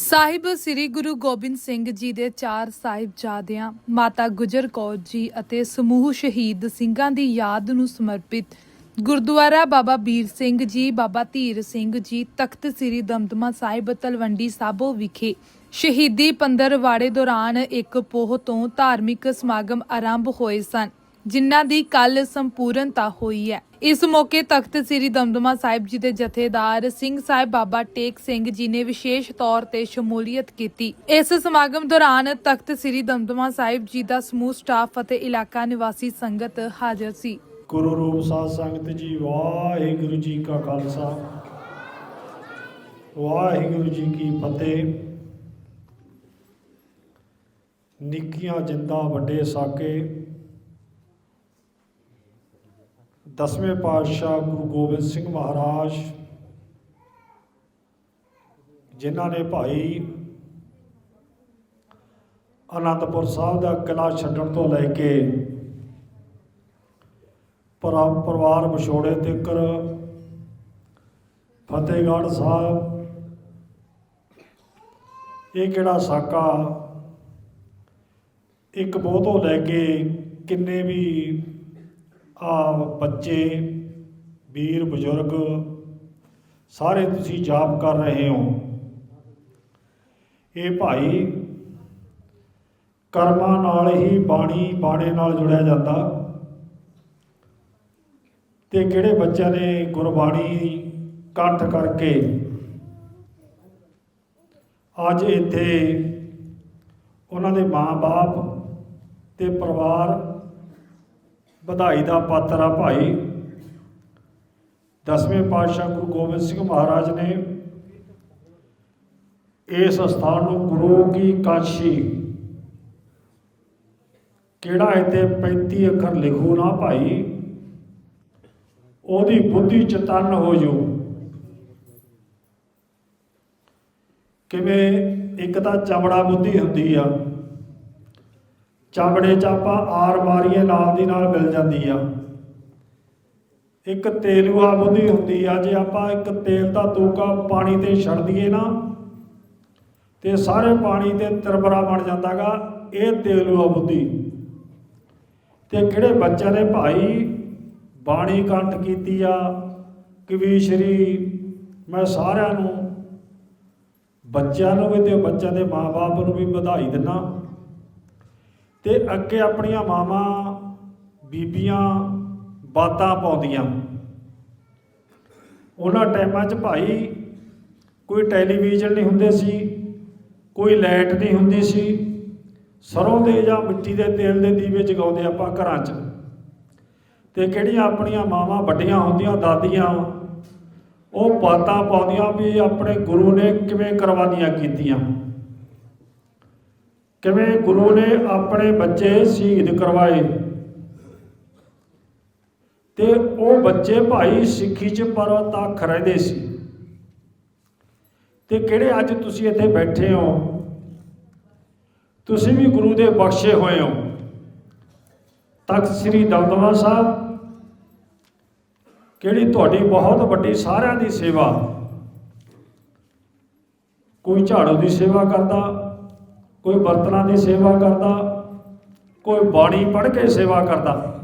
ਸਾਹਿਬ, ਸ੍ਰੀ ਗੁਰੂ ਗੋਬਿੰਦ ਸਿੰਘ ਜੀ ਦੇ ਚਾਰ ਸਾਹਿਬਜ਼ਾਦਿਆਂ, ਮਾਤਾ ਗੁਜਰ ਕੌਰ ਜੀ ਅਤੇ ਸਮੂਹ ਸ਼ਹੀਦ ਸਿੰਘਾਂ ਦੀ ਯਾਦ ਨੂੰ ਸਮਰਪਿਤ ਗੁਰਦੁਆਰਾ ਬਾਬਾ ਵੀਰ ਸਿੰਘ ਜੀ, ਬਾਬਾ ਧੀਰ ਸਿੰਘ ਜੀ, ਤਖਤ ਸ੍ਰੀ ਦਮਦਮਾ ਸਾਹਿਬ, ਤਲਵੰਡੀ ਸਾਬੋ ਵਿਖੇ ਸ਼ਹੀਦੀ ਪੰਦਰਵਾੜੇ ਦੌਰਾਨ ਇੱਕ ਪੋਹ ਤੋਂ ਧਾਰਮਿਕ ਸਮਾਗਮ ਆਰੰਭ ਹੋਏ ਸਨ। ਜਿਨ੍ਹਾਂ ਦੀ ਕੱਲ ਸੰਪੂਰਨਤਾ ਹੋਈ ਹੈ। ਇਸ ਮੌਕੇ ਤਖਤ ਸ੍ਰੀ ਦਮਦਮਾ ਸਾਹਿਬ ਜੀ ਦੇ ਜਥੇਦਾਰ ਸਿੰਘ ਸਾਹਿਬ ਬਾਬਾ ਟੇਕ ਸਿੰਘ ਜੀ ਨੇ ਵਿਸ਼ੇਸ਼ ਤੌਰ ਤੇ ਸ਼ਮੂਲੀਅਤ ਕੀਤੀ। ਇਸ ਸਮਾਗਮ ਦੌਰਾਨ ਤਖਤ ਸ੍ਰੀ ਦਮਦਮਾ ਸਾਹਿਬ ਜੀ ਦਾ ਸਮੂਹ ਸਟਾਫ ਅਤੇ ਇਲਾਕਾ ਨਿਵਾਸੀ ਸੰਗਤ ਹਾਜ਼ਰ ਸੀ। ਗੁਰੂ ਰੂਪ ਸਾਧ ਸੰਗਤ ਜੀ, ਵਾਹਿਗੁਰੂ ਜੀ ਕਾ ਖਾਲਸਾ। ਵਾਹਿਗੁਰੂ ਜੀ ਕੀ ਫਤਿਹ। ਨਿੱਕੀਆਂ ਜਿੰਦਾ ਵੱਡੇ ਸਾਕੇ ਦਸਵੇਂ ਪਾਤਸ਼ਾਹ ਗੁਰੂ ਗੋਬਿੰਦ ਸਿੰਘ ਮਹਾਰਾਜ, ਜਿਨ੍ਹਾਂ ਨੇ ਭਾਈ ਅਨੰਦਪੁਰ ਸਾਹਿਬ ਦਾ ਕਿਲਾ ਛੱਡਣ ਤੋਂ ਲੈ ਕੇ ਪਰਿਵਾਰ ਵਿਛੋੜੇ ਤੱਕ ਫਤਿਹਗੜ੍ਹ ਸਾਹਿਬ, ਇਹ ਕਿਹੜਾ ਸਾਕਾ? ਇੱਕ ਬੋਹ ਤੋਂ ਲੈ ਕੇ ਕਿੰਨੇ ਵੀ ਆ ਬੱਚੇ, ਵੀਰ, ਬਜ਼ੁਰਗ, ਸਾਰੇ ਤੁਸੀਂ ਜਾਪ ਕਰ ਰਹੇ ਹੋ। ਇਹ ਭਾਈ ਕਰਮਾਂ ਨਾਲ ਹੀ ਬਾਣੀ ਬਾਣੇ ਨਾਲ ਜੁੜਿਆ ਜਾਂਦਾ। ਤੇ ਕਿਹੜੇ ਬੱਚਿਆਂ ਨੇ ਗੁਰਬਾਣੀ ਇਕੱਠ ਕਰਕੇ ਅੱਜ ਇੱਥੇ ਉਹਨਾਂ ਦੇ ਮਾਂ-ਬਾਪ ਤੇ ਪਰਿਵਾਰ ਵਧਾਈ ਦਾ ਪਾਤਰ ਆ ਭਾਈ। ਦਸਵੇਂ ਪਾਤਸ਼ਾਹ ਗੁਰੂ ਗੋਬਿੰਦ ਸਿੰਘ ਮਹਾਰਾਜ ਨੇ ਇਸ ਸਥਾਨ ਨੂੰ ਗੁਰੂ ਕੀ ਕਾਸ਼ੀ ਕਿਹੜਾ ਇੱਥੇ 35 ਅੱਖਰ ਲਿਖੋ ਨਾ ਭਾਈ? ਉਹਦੀ ਬੁੱਧੀ ਚਤਨ ਹੋ ਜੋ। ਕਿਵੇਂ ਇੱਕ ਤਾਂ ਚਮੜਾ ਬੁੱਧੀ ਹੁੰਦੀ ਆ। ਚਮੜੇ ਚ ਆਪਾਂ ਆਰ ਮਾਰੀਏ ਨਾਲ ਦੀ ਨਾਲ ਮਿਲ ਜਾਂਦੀ ਆ। ਇੱਕ ਤੇਲੂਆ ਬੁੱਧੀ ਹੁੰਦੀ ਆ, ਜੇ ਆਪਾਂ ਇੱਕ ਤੇਲ ਦਾ ਤੂਕਾ ਪਾਣੀ ਤੇ ਛੱਡ ਦਈਏ ਨਾ, ਤੇ ਸਾਰੇ ਪਾਣੀ ਤੇ ਤਰਬਰਾ ਬਣ ਜਾਂਦਾਗਾ, ਇਹ ਤੇਲੂਆ ਬੁੱਧੀ। ਤੇ ਕਿਹੜੇ ਬੱਚਿਆਂ ਨੇ ਭਾਈ ਬਾਣੀ ਕੰਠ ਕੀਤੀ ਆ, ਕਵੀਸ਼ਰੀ, ਮੈਂ ਸਾਰਿਆਂ ਨੂੰ, ਬੱਚਿਆਂ ਨੂੰ ਵੀ ਤੇ ਬੱਚਿਆਂ ਦੇ ਮਾਪੇ ਨੂੰ ਵੀ ਵਧਾਈ ਦਿੰਨਾ। ਤੇ ਅੱਗੇ ਆਪਣੀਆਂ ਮਾਵਾਂ, ਬੀਬੀਆਂ ਬਾਤਾਂ ਪਾਉਂਦੀਆਂ। ਉਹਨਾਂ ਟਾਈਮਾਂ 'ਚ ਭਾਈ ਕੋਈ ਟੈਲੀਵਿਜ਼ਨ ਨਹੀਂ ਹੁੰਦੇ ਸੀ, ਕੋਈ ਲਾਈਟ ਨਹੀਂ ਹੁੰਦੀ ਸੀ। ਸਰੋਂ ਦੇ ਜਾਂ ਮਿੱਟੀ ਦੇ ਤੇਲ ਦੇ ਦੀਵੇ ਜਗਾਉਂਦੇ ਆਪਾਂ ਘਰਾਂ 'ਚ। ਤੇ ਕਿਹੜੀਆਂ ਆਪਣੀਆਂ ਮਾਵਾਂ ਵੱਡੀਆਂ ਹੁੰਦੀਆਂ, ਦਾਦੀਆਂ, ਉਹ ਬਾਤਾਂ ਪਾਉਂਦੀਆਂ ਵੀ ਆਪਣੇ ਗੁਰੂ ਨੇ ਕਿਵੇਂ ਕੁਰਬਾਨੀਆਂ ਕੀਤੀਆਂ। ਕਿਵੇਂ ਗੁਰੂ ਨੇ ਆਪਣੇ ਬੱਚੇ ਸ਼ਹੀਦ ਕਰਵਾਏ? ਤੇ ਉਹ ਬੱਚੇ ਭਾਈ ਸਿੱਖੀ 'ਚ ਪਰਵਤਾਖ ਰਹਿੰਦੇ ਸੀ। ਤੇ ਕਿਹੜੇ ਅੱਜ ਤੁਸੀਂ ਇੱਥੇ ਬੈਠੇ ਹੋ? ਤੁਸੀਂ ਵੀ ਗੁਰੂ ਦੇ ਬਖਸ਼ੇ ਹੋਏ ਹੋ। ਤਖਤ ਸ੍ਰੀ ਦਮਦਮਾ ਸਾਹਿਬ, ਕਿਹੜੀ ਤੁਹਾਡੀ ਬਹੁਤ ਵੱਡੀ ਸਾਰਿਆਂ ਦੀ ਸੇਵਾ। ਕੋਈ ਝਾੜੂ ਦੀ ਸੇਵਾ ਕਰਦਾ ਕੋਈ ਬਰਤਨਾਂ ਦੀ ਸੇਵਾ ਕਰਦਾ ਕੋਈ ਬਾਣੀ ਪੜ੍ਹ ਕੇ ਸੇਵਾ ਕਰਦਾ।